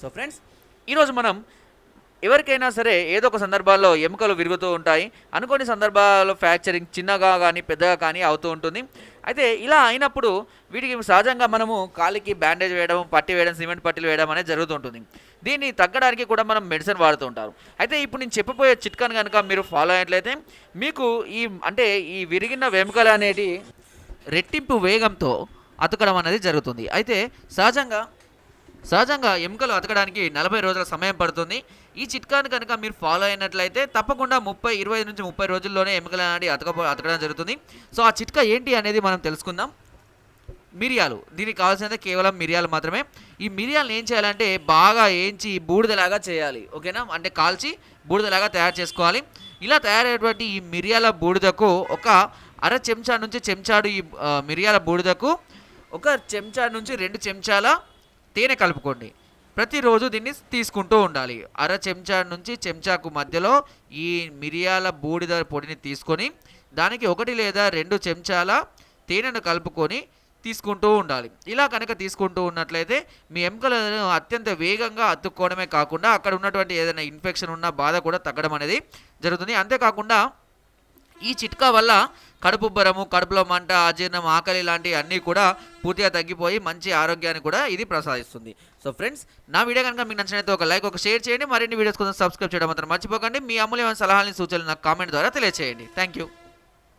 So friends ఈరోజు మనం ఎవరికైనా సరే ఏదో ఒక సందర్భాల్లో ఎముకలు విరుగుతూ ఉంటాయి. అనుకోని సందర్భాల్లో ఫ్రాక్చరింగ్ చిన్నగా కానీ పెద్దగా కానీ అవుతూ ఉంటుంది. అయితే ఇలా అయినప్పుడు వీటికి సహజంగా మనము కాలికి బ్యాండేజ్ వేయడం పట్టి వేయడం సిమెంట్ పట్టీలు వేయడం అనేది జరుగుతుంటుంది. దీన్ని తగ్గడానికి కూడా మనం మెడిసిన్ వాడుతూ ఉంటారు. అయితే ఇప్పుడు నేను చెప్పబోయే చిట్కాను కనుక మీరు ఫాలో అయినట్లయితే మీకు ఈ అంటే ఈ విరిగిన వెముకలు అనేటి రెట్టింపు వేగంతో అతకడం అనేది జరుగుతుంది. అయితే సహజంగా సహజంగా ఎముకలు అతకడానికి నలభై రోజుల సమయం పడుతుంది. ఈ చిట్కాను కనుక మీరు ఫాలో అయినట్లయితే తప్పకుండా ముప్పై ఇరవై నుంచి ముప్పై రోజుల్లోనే ఎముకలు అనేది అతక అతకడం జరుగుతుంది. సో ఆ చిట్కా ఏంటి అనేది మనం తెలుసుకుందాం. మిరియాలు. దీనికి కావాల్సినది కేవలం మిరియాలు మాత్రమే. ఈ మిరియాలను ఏం చేయాలంటే బాగా ఏంచి బూడిదలాగా చేయాలి. ఓకేనా? అంటే కాల్చి బూడిదలాగా తయారు చేసుకోవాలి. ఇలా తయారయ్యేటువంటి ఈ మిరియాల బూడిదకు ఒక అర చెంచా నుంచి చెంచాడు ఈ మిరియాల బూడిదకు ఒక చెంచా నుంచి రెండు చెంచాల తేనె కలుపుకోండి. ప్రతిరోజు దీన్ని తీసుకుంటూ ఉండాలి. అర చెంచా నుంచి చెంచాకు మధ్యలో ఈ మిరియాల బూడిద పొడిని తీసుకొని దానికి ఒకటి లేదా రెండు చెంచాల తేనెను కలుపుకొని తీసుకుంటూ ఉండాలి. ఇలా కనుక తీసుకుంటూ ఉన్నట్లయితే మీ ఎముకలను అత్యంత వేగంగా అతుక్కోవడమే కాకుండా అక్కడ ఉన్నటువంటి ఏదైనా ఇన్ఫెక్షన్ ఉన్న బాధ కూడా తగ్గడం అనేది జరుగుతుంది. అంతేకాకుండా ఈ చిట్కా వల్ల కడుపు బరము కడుపులో మంట అజీర్ణం ఆకలి లాంటివి అన్నీ కూడా పూర్తిగా తగ్గిపోయి మంచి ఆరోగ్యాన్ని కూడా ఇది ప్రసాదిస్తుంది. సో ఫ్రెండ్స్ నా వీడియో కనుక మీకు నచ్చినట్లయితే ఒక లైక్ ఒక షేర్ చేయండి. మరిన్ని వీడియోస్ కోసం సబ్స్క్రైబ్ చేయడం మాత్రం మర్చిపోకండి. మీ అమూల్యమైన సలహాలని సూచనలు నాకు కామెంట్ ద్వారా తెలియజేయండి థ్యాంక్ యూ